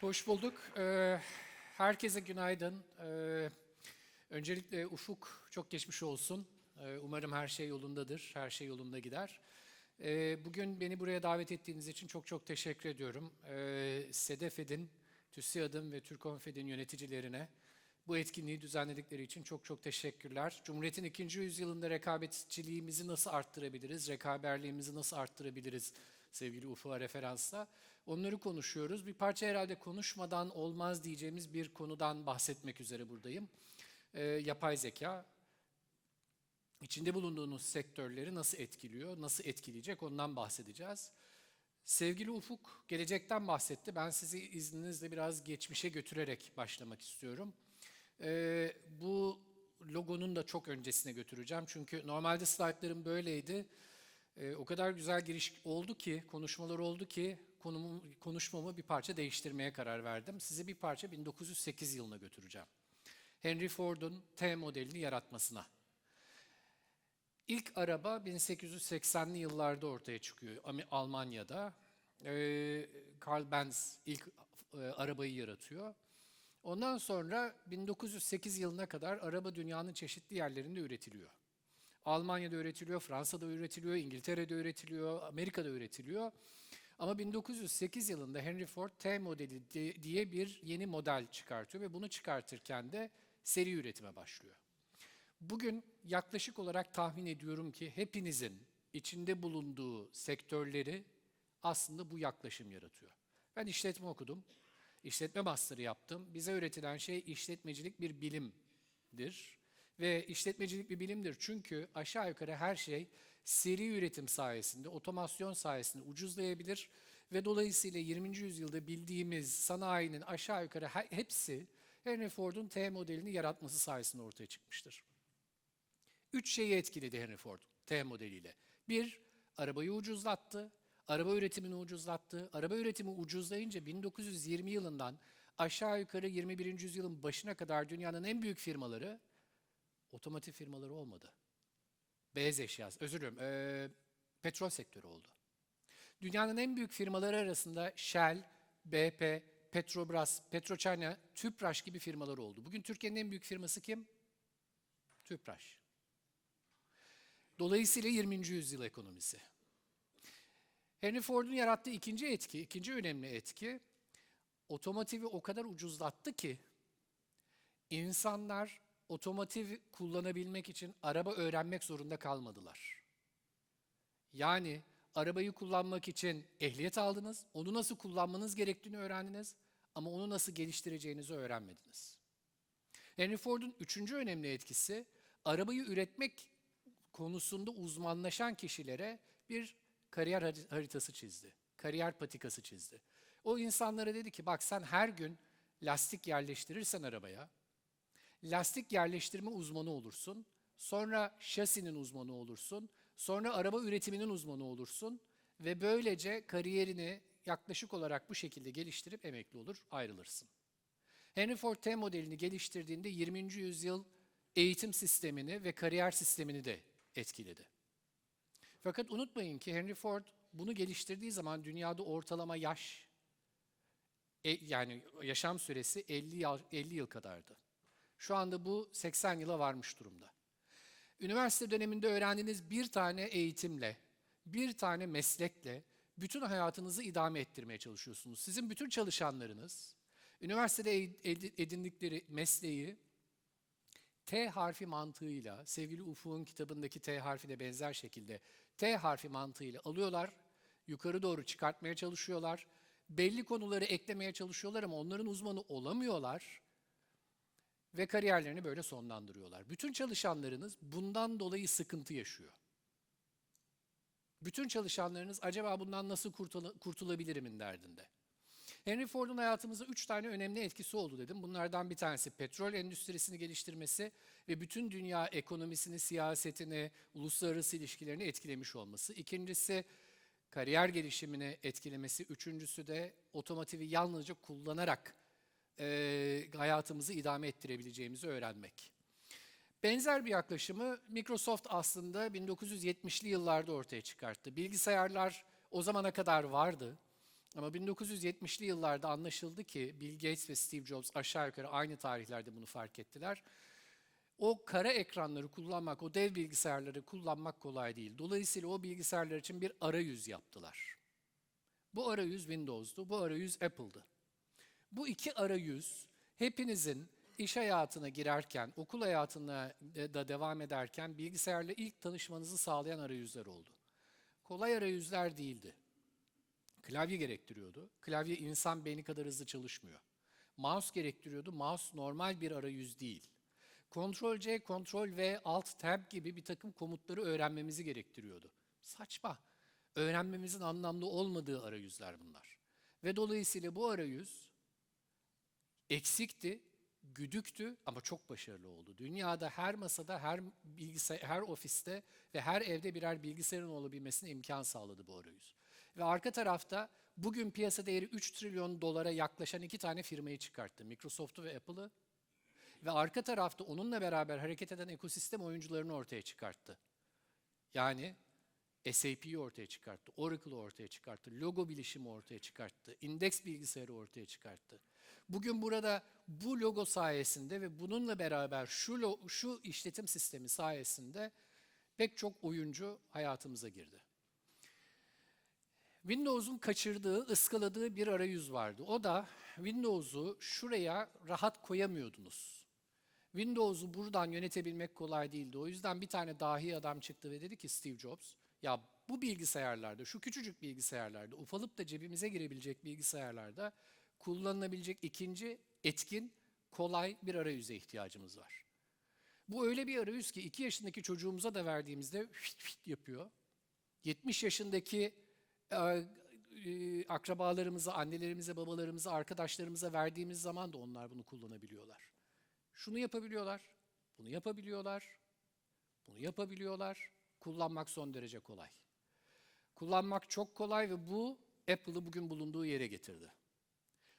Hoş bulduk. Ee, herkese günaydın. Ee, öncelikle Ufuk çok geçmiş olsun. Ee, umarım her şey yolundadır, her şey yolunda gider. Bugün beni buraya davet ettiğiniz için çok çok teşekkür ediyorum. Sedefed'in, TÜSİAD'ın ve Türkonfed'in yöneticilerine bu etkinliği düzenledikleri için çok çok teşekkürler. Cumhuriyet'in ikinci yüzyılında rekabetçiliğimizi nasıl arttırabiliriz, rekaberliğimizi nasıl arttırabiliriz sevgili Ufuk'a referansla. Onları konuşuyoruz. Bir parça herhalde konuşmadan olmaz diyeceğimiz bir konudan bahsetmek üzere buradayım. Ee, yapay zeka. İçinde bulunduğunuz sektörleri nasıl etkiliyor, nasıl etkileyecek ondan bahsedeceğiz. Sevgili Ufuk gelecekten bahsetti. Ben sizi izninizle biraz geçmişe götürerek başlamak istiyorum. Ee, bu logonun da çok öncesine götüreceğim. Çünkü normalde slaytlarım böyleydi. Ee, o kadar güzel giriş oldu ki, konuşmalar oldu ki konumu, konuşmamı bir parça değiştirmeye karar verdim. Sizi bir parça 1908 yılına götüreceğim. Henry Ford'un T modelini yaratmasına. İlk araba 1880'li yıllarda ortaya çıkıyor Almanya'da. Ee, Karl Benz ilk e, arabayı yaratıyor. Ondan sonra 1908 yılına kadar araba dünyanın çeşitli yerlerinde üretiliyor. Almanya'da üretiliyor, Fransa'da üretiliyor, İngiltere'de üretiliyor, Amerika'da üretiliyor. Ama 1908 yılında Henry Ford T modeli di- diye bir yeni model çıkartıyor ve bunu çıkartırken de seri üretime başlıyor. Bugün yaklaşık olarak tahmin ediyorum ki hepinizin içinde bulunduğu sektörleri aslında bu yaklaşım yaratıyor. Ben işletme okudum. İşletme master'ı yaptım. Bize öğretilen şey işletmecilik bir bilimdir. Ve işletmecilik bir bilimdir çünkü aşağı yukarı her şey seri üretim sayesinde, otomasyon sayesinde ucuzlayabilir ve dolayısıyla 20. yüzyılda bildiğimiz sanayinin aşağı yukarı he- hepsi Henry Ford'un T modelini yaratması sayesinde ortaya çıkmıştır. Üç şeyi etkiledi Henry Ford T modeliyle. Bir, arabayı ucuzlattı. Araba üretimini ucuzlattı. Araba üretimi ucuzlayınca 1920 yılından aşağı yukarı 21. yüzyılın başına kadar dünyanın en büyük firmaları otomotiv firmaları olmadı. Beyaz eşyası, özür dilerim, eee, petrol sektörü oldu. Dünyanın en büyük firmaları arasında Shell, BP, Petrobras, PetroChina, Tüpraş gibi firmalar oldu. Bugün Türkiye'nin en büyük firması kim? Tüpraş. Dolayısıyla 20. yüzyıl ekonomisi. Henry Ford'un yarattığı ikinci etki, ikinci önemli etki, otomotivi o kadar ucuzlattı ki insanlar otomotiv kullanabilmek için araba öğrenmek zorunda kalmadılar. Yani arabayı kullanmak için ehliyet aldınız, onu nasıl kullanmanız gerektiğini öğrendiniz ama onu nasıl geliştireceğinizi öğrenmediniz. Henry Ford'un üçüncü önemli etkisi, arabayı üretmek konusunda uzmanlaşan kişilere bir kariyer hari- haritası çizdi. Kariyer patikası çizdi. O insanlara dedi ki bak sen her gün lastik yerleştirirsen arabaya, lastik yerleştirme uzmanı olursun. Sonra şasinin uzmanı olursun. Sonra araba üretiminin uzmanı olursun. Ve böylece kariyerini yaklaşık olarak bu şekilde geliştirip emekli olur, ayrılırsın. Henry Ford T modelini geliştirdiğinde 20. yüzyıl eğitim sistemini ve kariyer sistemini de etkiledi. Fakat unutmayın ki Henry Ford bunu geliştirdiği zaman dünyada ortalama yaş e, yani yaşam süresi 50 yıl, 50 yıl kadardı. Şu anda bu 80 yıla varmış durumda. Üniversite döneminde öğrendiğiniz bir tane eğitimle, bir tane meslekle bütün hayatınızı idame ettirmeye çalışıyorsunuz. Sizin bütün çalışanlarınız üniversitede ed- edindikleri mesleği T harfi mantığıyla, sevgili Ufuk'un kitabındaki T harfi de benzer şekilde T harfi mantığıyla alıyorlar, yukarı doğru çıkartmaya çalışıyorlar. Belli konuları eklemeye çalışıyorlar ama onların uzmanı olamıyorlar ve kariyerlerini böyle sonlandırıyorlar. Bütün çalışanlarınız bundan dolayı sıkıntı yaşıyor. Bütün çalışanlarınız acaba bundan nasıl kurtula- kurtulabilirimin derdinde. Henry Ford'un hayatımızda üç tane önemli etkisi oldu dedim. Bunlardan bir tanesi petrol endüstrisini geliştirmesi ve bütün dünya ekonomisini, siyasetini, uluslararası ilişkilerini etkilemiş olması. İkincisi kariyer gelişimini etkilemesi. Üçüncüsü de otomotivi yalnızca kullanarak e, hayatımızı idame ettirebileceğimizi öğrenmek. Benzer bir yaklaşımı Microsoft aslında 1970'li yıllarda ortaya çıkarttı. Bilgisayarlar o zamana kadar vardı. Ama 1970'li yıllarda anlaşıldı ki Bill Gates ve Steve Jobs aşağı yukarı aynı tarihlerde bunu fark ettiler. O kara ekranları kullanmak, o dev bilgisayarları kullanmak kolay değil. Dolayısıyla o bilgisayarlar için bir arayüz yaptılar. Bu arayüz Windows'du, bu arayüz Apple'dı. Bu iki arayüz hepinizin iş hayatına girerken, okul hayatına da devam ederken bilgisayarla ilk tanışmanızı sağlayan arayüzler oldu. Kolay arayüzler değildi. Klavye gerektiriyordu. Klavye insan beyni kadar hızlı çalışmıyor. Mouse gerektiriyordu. Mouse normal bir arayüz değil. Ctrl C, Ctrl V, Alt Tab gibi bir takım komutları öğrenmemizi gerektiriyordu. Saçma. Öğrenmemizin anlamlı olmadığı arayüzler bunlar. Ve dolayısıyla bu arayüz eksikti, güdüktü ama çok başarılı oldu. Dünyada her masada, her bilgisayar, her ofiste ve her evde birer bilgisayarın olabilmesine imkan sağladı bu arayüz. Ve arka tarafta bugün piyasa değeri 3 trilyon dolara yaklaşan iki tane firmayı çıkarttı. Microsoft'u ve Apple'ı. Ve arka tarafta onunla beraber hareket eden ekosistem oyuncularını ortaya çıkarttı. Yani SAP'yi ortaya çıkarttı, Oracle'ı ortaya çıkarttı, logo bilişimi ortaya çıkarttı, indeks bilgisayarı ortaya çıkarttı. Bugün burada bu logo sayesinde ve bununla beraber şu, şu işletim sistemi sayesinde pek çok oyuncu hayatımıza girdi. Windows'un kaçırdığı, ıskaladığı bir arayüz vardı. O da Windows'u şuraya rahat koyamıyordunuz. Windows'u buradan yönetebilmek kolay değildi. O yüzden bir tane dahi adam çıktı ve dedi ki Steve Jobs, ya bu bilgisayarlarda, şu küçücük bilgisayarlarda, ufalıp da cebimize girebilecek bilgisayarlarda kullanılabilecek ikinci etkin, kolay bir arayüze ihtiyacımız var. Bu öyle bir arayüz ki 2 yaşındaki çocuğumuza da verdiğimizde fıt fıt yapıyor. 70 yaşındaki e, e, akrabalarımıza, annelerimize, babalarımıza, arkadaşlarımıza verdiğimiz zaman da onlar bunu kullanabiliyorlar. Şunu yapabiliyorlar, bunu yapabiliyorlar, bunu yapabiliyorlar. Kullanmak son derece kolay. Kullanmak çok kolay ve bu Apple'ı bugün bulunduğu yere getirdi.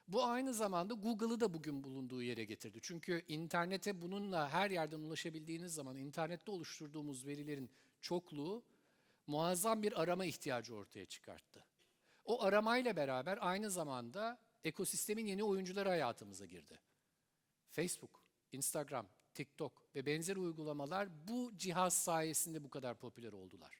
Bu aynı zamanda Google'ı da bugün bulunduğu yere getirdi. Çünkü internete bununla her yerden ulaşabildiğiniz zaman internette oluşturduğumuz verilerin çokluğu muazzam bir arama ihtiyacı ortaya çıkarttı. O aramayla beraber aynı zamanda ekosistemin yeni oyuncuları hayatımıza girdi. Facebook, Instagram, TikTok ve benzeri uygulamalar bu cihaz sayesinde bu kadar popüler oldular.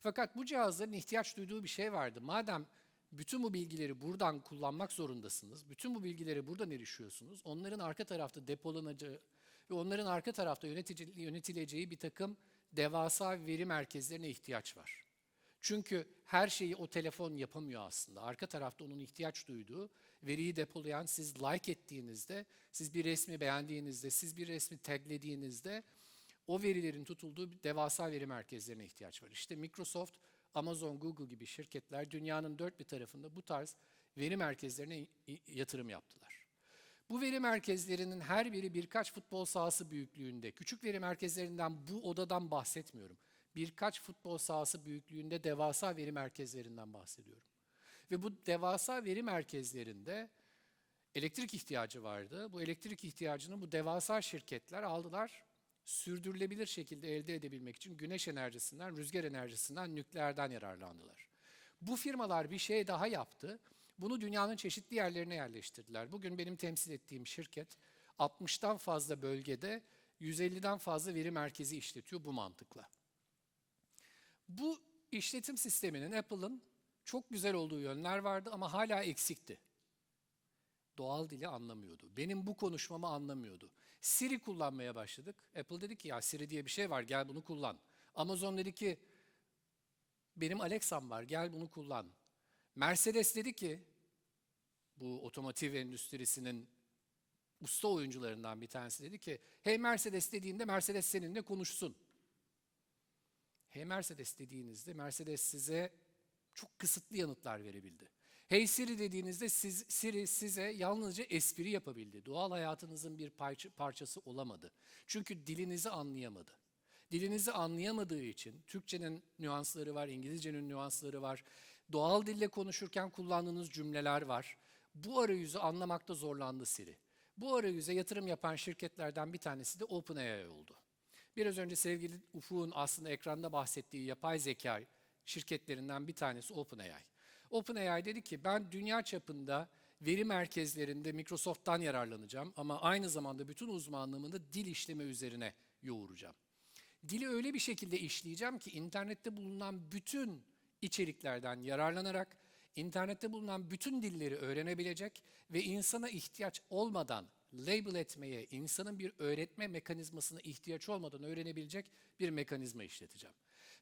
Fakat bu cihazların ihtiyaç duyduğu bir şey vardı. Madem bütün bu bilgileri buradan kullanmak zorundasınız, bütün bu bilgileri buradan erişiyorsunuz, onların arka tarafta depolanacağı ve onların arka tarafta yönetici- yönetileceği bir takım devasa veri merkezlerine ihtiyaç var. Çünkü her şeyi o telefon yapamıyor aslında. Arka tarafta onun ihtiyaç duyduğu veriyi depolayan siz like ettiğinizde, siz bir resmi beğendiğinizde, siz bir resmi taglediğinizde o verilerin tutulduğu devasa veri merkezlerine ihtiyaç var. İşte Microsoft, Amazon, Google gibi şirketler dünyanın dört bir tarafında bu tarz veri merkezlerine yatırım yaptılar. Bu veri merkezlerinin her biri birkaç futbol sahası büyüklüğünde. Küçük veri merkezlerinden bu odadan bahsetmiyorum. Birkaç futbol sahası büyüklüğünde devasa veri merkezlerinden bahsediyorum. Ve bu devasa veri merkezlerinde elektrik ihtiyacı vardı. Bu elektrik ihtiyacını bu devasa şirketler aldılar. Sürdürülebilir şekilde elde edebilmek için güneş enerjisinden, rüzgar enerjisinden, nükleerden yararlandılar. Bu firmalar bir şey daha yaptı. Bunu dünyanın çeşitli yerlerine yerleştirdiler. Bugün benim temsil ettiğim şirket 60'tan fazla bölgede 150'den fazla veri merkezi işletiyor bu mantıkla. Bu işletim sisteminin Apple'ın çok güzel olduğu yönler vardı ama hala eksikti. Doğal dili anlamıyordu. Benim bu konuşmamı anlamıyordu. Siri kullanmaya başladık. Apple dedi ki ya Siri diye bir şey var gel bunu kullan. Amazon dedi ki benim Alexa'm var gel bunu kullan. Mercedes dedi ki bu otomotiv endüstrisinin usta oyuncularından bir tanesi dedi ki hey Mercedes dediğinde Mercedes seninle konuşsun. Hey Mercedes dediğinizde Mercedes size çok kısıtlı yanıtlar verebildi. Hey Siri dediğinizde siz, Siri size yalnızca espri yapabildi. Doğal hayatınızın bir parça- parçası olamadı. Çünkü dilinizi anlayamadı. Dilinizi anlayamadığı için Türkçenin nüansları var, İngilizcenin nüansları var. Doğal dille konuşurken kullandığınız cümleler var. Bu arayüzü anlamakta zorlandı Siri. Bu arayüze yatırım yapan şirketlerden bir tanesi de OpenAI oldu. Biraz önce sevgili Ufuk'un aslında ekranda bahsettiği yapay zeka şirketlerinden bir tanesi OpenAI. OpenAI dedi ki ben dünya çapında veri merkezlerinde Microsoft'tan yararlanacağım ama aynı zamanda bütün uzmanlığımı da dil işleme üzerine yoğuracağım. Dili öyle bir şekilde işleyeceğim ki internette bulunan bütün içeriklerden yararlanarak internette bulunan bütün dilleri öğrenebilecek ve insana ihtiyaç olmadan label etmeye, insanın bir öğretme mekanizmasına ihtiyaç olmadan öğrenebilecek bir mekanizma işleteceğim.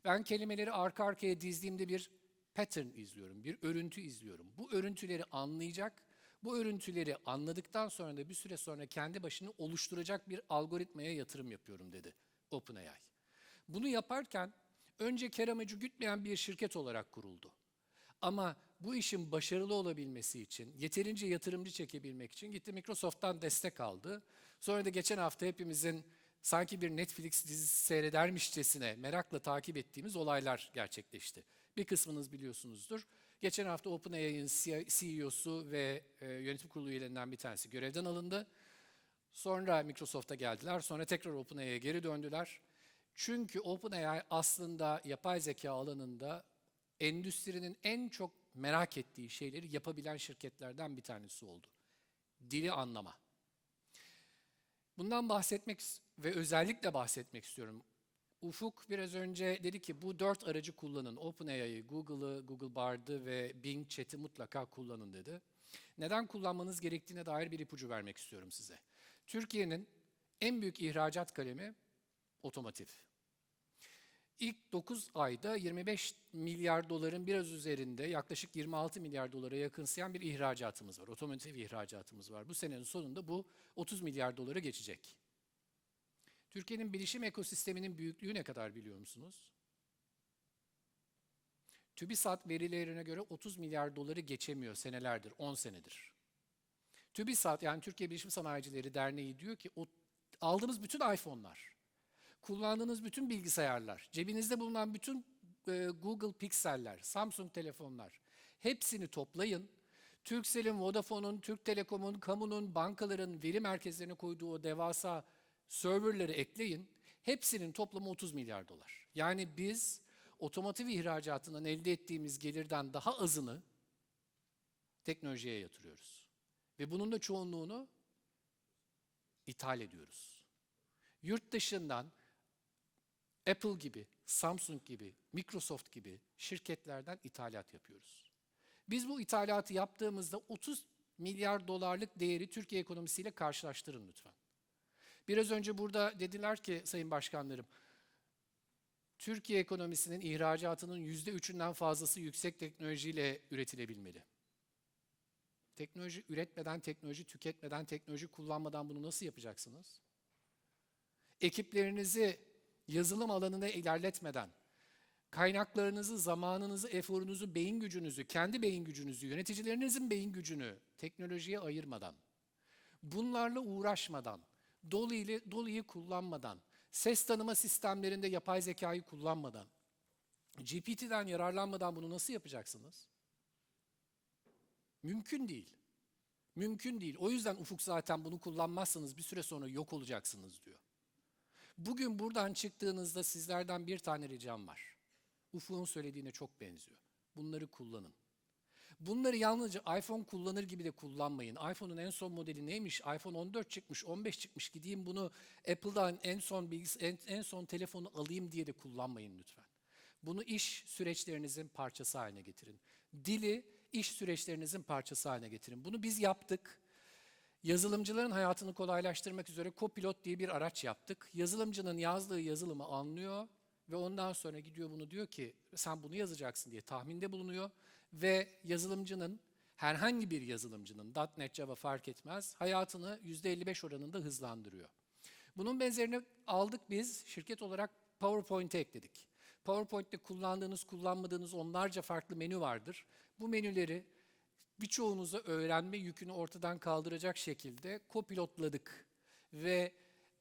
Ben kelimeleri arka arkaya dizdiğimde bir pattern izliyorum, bir örüntü izliyorum. Bu örüntüleri anlayacak, bu örüntüleri anladıktan sonra da bir süre sonra kendi başını oluşturacak bir algoritmaya yatırım yapıyorum dedi OpenAI. Bunu yaparken önce kar amacı gütmeyen bir şirket olarak kuruldu. Ama bu işin başarılı olabilmesi için, yeterince yatırımcı çekebilmek için gitti Microsoft'tan destek aldı. Sonra da geçen hafta hepimizin sanki bir Netflix dizisi seyredermişçesine merakla takip ettiğimiz olaylar gerçekleşti. Bir kısmınız biliyorsunuzdur. Geçen hafta OpenAI'ın CEO'su ve e, yönetim kurulu üyelerinden bir tanesi görevden alındı. Sonra Microsoft'a geldiler. Sonra tekrar OpenAI'ye geri döndüler. Çünkü OpenAI aslında yapay zeka alanında endüstrinin en çok merak ettiği şeyleri yapabilen şirketlerden bir tanesi oldu. Dili anlama. Bundan bahsetmek ve özellikle bahsetmek istiyorum. Ufuk biraz önce dedi ki bu dört aracı kullanın. OpenAI'yı, Google'ı, Google Bard'ı ve Bing Chat'i mutlaka kullanın dedi. Neden kullanmanız gerektiğine dair bir ipucu vermek istiyorum size. Türkiye'nin en büyük ihracat kalemi otomotiv. İlk 9 ayda 25 milyar doların biraz üzerinde yaklaşık 26 milyar dolara yakınsayan bir ihracatımız var. Otomotiv ihracatımız var. Bu senenin sonunda bu 30 milyar doları geçecek. Türkiye'nin bilişim ekosisteminin büyüklüğü ne kadar biliyor musunuz? TÜBİSAT verilerine göre 30 milyar doları geçemiyor senelerdir, 10 senedir. TÜBİSAT yani Türkiye Bilişim Sanayicileri Derneği diyor ki aldığımız bütün iPhone'lar, kullandığınız bütün bilgisayarlar, cebinizde bulunan bütün e, Google Pixel'ler, Samsung telefonlar hepsini toplayın. Turkcell'in, Vodafone'un, Türk Telekom'un, kamunun, bankaların veri merkezlerine koyduğu o devasa serverleri ekleyin. Hepsinin toplamı 30 milyar dolar. Yani biz otomotiv ihracatından elde ettiğimiz gelirden daha azını teknolojiye yatırıyoruz. Ve bunun da çoğunluğunu ithal ediyoruz. Yurt dışından Apple gibi, Samsung gibi, Microsoft gibi şirketlerden ithalat yapıyoruz. Biz bu ithalatı yaptığımızda 30 milyar dolarlık değeri Türkiye ekonomisiyle karşılaştırın lütfen. Biraz önce burada dediler ki Sayın Başkanlarım, Türkiye ekonomisinin ihracatının yüzde üçünden fazlası yüksek teknolojiyle üretilebilmeli. Teknoloji üretmeden, teknoloji tüketmeden, teknoloji kullanmadan bunu nasıl yapacaksınız? Ekiplerinizi yazılım alanına ilerletmeden, kaynaklarınızı, zamanınızı, eforunuzu, beyin gücünüzü, kendi beyin gücünüzü, yöneticilerinizin beyin gücünü teknolojiye ayırmadan, bunlarla uğraşmadan, Dolly Dolly'yi kullanmadan, ses tanıma sistemlerinde yapay zekayı kullanmadan, GPT'den yararlanmadan bunu nasıl yapacaksınız? Mümkün değil. Mümkün değil. O yüzden Ufuk zaten bunu kullanmazsanız bir süre sonra yok olacaksınız diyor. Bugün buradan çıktığınızda sizlerden bir tane ricam var. Ufuk'un söylediğine çok benziyor. Bunları kullanın. Bunları yalnızca iPhone kullanır gibi de kullanmayın. iPhone'un en son modeli neymiş? iPhone 14 çıkmış, 15 çıkmış. Gideyim bunu Apple'dan en son bilgis en, en son telefonu alayım diye de kullanmayın lütfen. Bunu iş süreçlerinizin parçası haline getirin. Dili iş süreçlerinizin parçası haline getirin. Bunu biz yaptık. Yazılımcıların hayatını kolaylaştırmak üzere Copilot diye bir araç yaptık. Yazılımcının yazdığı yazılımı anlıyor ve ondan sonra gidiyor bunu diyor ki sen bunu yazacaksın diye tahminde bulunuyor ve yazılımcının herhangi bir yazılımcının .NET Java fark etmez hayatını %55 oranında hızlandırıyor. Bunun benzerini aldık biz şirket olarak PowerPoint'e ekledik. PowerPoint'te kullandığınız, kullanmadığınız onlarca farklı menü vardır. Bu menüleri birçoğunuza öğrenme yükünü ortadan kaldıracak şekilde kopilotladık. Ve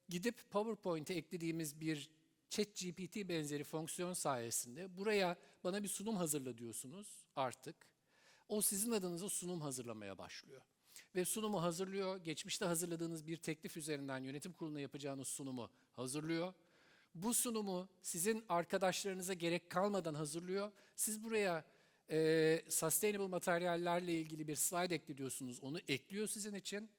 gidip PowerPoint'e eklediğimiz bir ChatGPT benzeri fonksiyon sayesinde buraya bana bir sunum hazırla diyorsunuz artık. O sizin adınıza sunum hazırlamaya başlıyor. Ve sunumu hazırlıyor. Geçmişte hazırladığınız bir teklif üzerinden yönetim kuruluna yapacağınız sunumu hazırlıyor. Bu sunumu sizin arkadaşlarınıza gerek kalmadan hazırlıyor. Siz buraya e, sustainable materyallerle ilgili bir slide ekliyorsunuz. Onu ekliyor sizin için.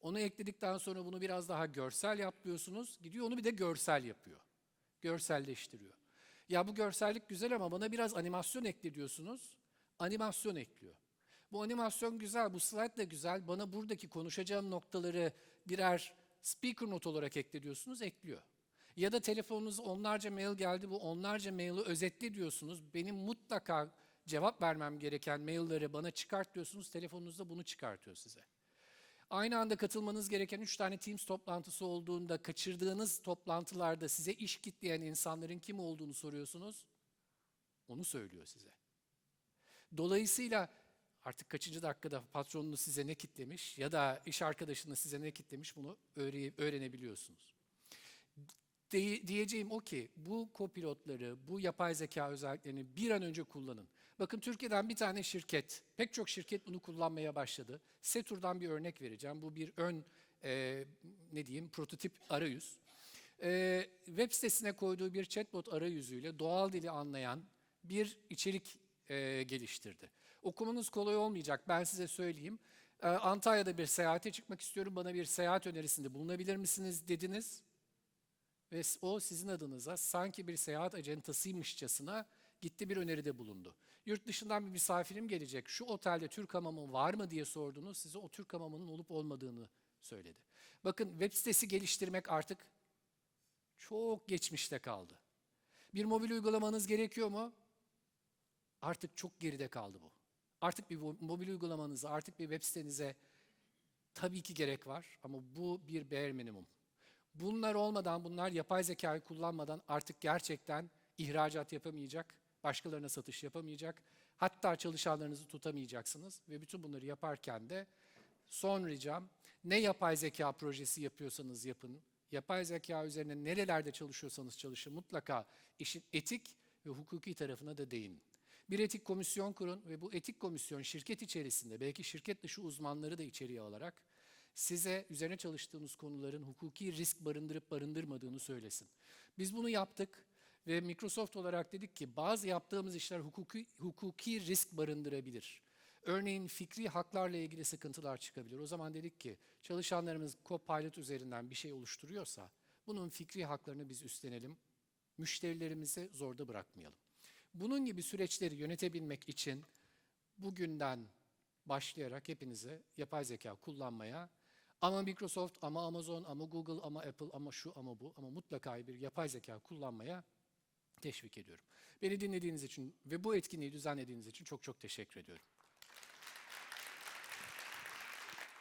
Onu ekledikten sonra bunu biraz daha görsel yap diyorsunuz. Gidiyor onu bir de görsel yapıyor. Görselleştiriyor. Ya bu görsellik güzel ama bana biraz animasyon ekle diyorsunuz. Animasyon ekliyor. Bu animasyon güzel, bu slide de güzel. Bana buradaki konuşacağım noktaları birer speaker not olarak ekle diyorsunuz, ekliyor. Ya da telefonunuza onlarca mail geldi, bu onlarca maili özetle diyorsunuz. Benim mutlaka cevap vermem gereken mailleri bana çıkart diyorsunuz, telefonunuzda bunu çıkartıyor size. Aynı anda katılmanız gereken 3 tane Teams toplantısı olduğunda kaçırdığınız toplantılarda size iş kitleyen insanların kim olduğunu soruyorsunuz. Onu söylüyor size. Dolayısıyla artık kaçıncı dakikada patronunuz size ne kitlemiş ya da iş arkadaşınız size ne kitlemiş bunu öğre- öğrenebiliyorsunuz. De- diyeceğim o ki bu kopilotları, bu yapay zeka özelliklerini bir an önce kullanın. Bakın Türkiye'den bir tane şirket, pek çok şirket bunu kullanmaya başladı. Setur'dan bir örnek vereceğim. Bu bir ön, e, ne diyeyim, prototip arayüz. E, web sitesine koyduğu bir chatbot arayüzüyle doğal dili anlayan bir içerik e, geliştirdi. Okumanız kolay olmayacak, ben size söyleyeyim. E, Antalya'da bir seyahate çıkmak istiyorum, bana bir seyahat önerisinde bulunabilir misiniz dediniz. Ve o sizin adınıza sanki bir seyahat acentasıymışçasına gitti bir öneride bulundu. Yurt dışından bir misafirim gelecek, şu otelde Türk hamamı var mı diye sordunuz, size o Türk hamamının olup olmadığını söyledi. Bakın web sitesi geliştirmek artık çok geçmişte kaldı. Bir mobil uygulamanız gerekiyor mu? Artık çok geride kaldı bu. Artık bir mo- mobil uygulamanıza, artık bir web sitenize tabii ki gerek var ama bu bir bare minimum. Bunlar olmadan, bunlar yapay zekayı kullanmadan artık gerçekten ihracat yapamayacak, başkalarına satış yapamayacak, hatta çalışanlarınızı tutamayacaksınız ve bütün bunları yaparken de son ricam ne yapay zeka projesi yapıyorsanız yapın, yapay zeka üzerine nerelerde çalışıyorsanız çalışın mutlaka işin etik ve hukuki tarafına da değinin. Bir etik komisyon kurun ve bu etik komisyon şirket içerisinde belki şirket dışı uzmanları da içeriye alarak size üzerine çalıştığınız konuların hukuki risk barındırıp barındırmadığını söylesin. Biz bunu yaptık ve Microsoft olarak dedik ki bazı yaptığımız işler hukuki, hukuki risk barındırabilir. Örneğin fikri haklarla ilgili sıkıntılar çıkabilir. O zaman dedik ki çalışanlarımız Copilot üzerinden bir şey oluşturuyorsa bunun fikri haklarını biz üstlenelim. Müşterilerimizi zorda bırakmayalım. Bunun gibi süreçleri yönetebilmek için bugünden başlayarak hepinize yapay zeka kullanmaya ama Microsoft, ama Amazon, ama Google, ama Apple, ama şu, ama bu ama mutlaka bir yapay zeka kullanmaya teşvik ediyorum. Beni dinlediğiniz için ve bu etkinliği düzenlediğiniz için çok çok teşekkür ediyorum.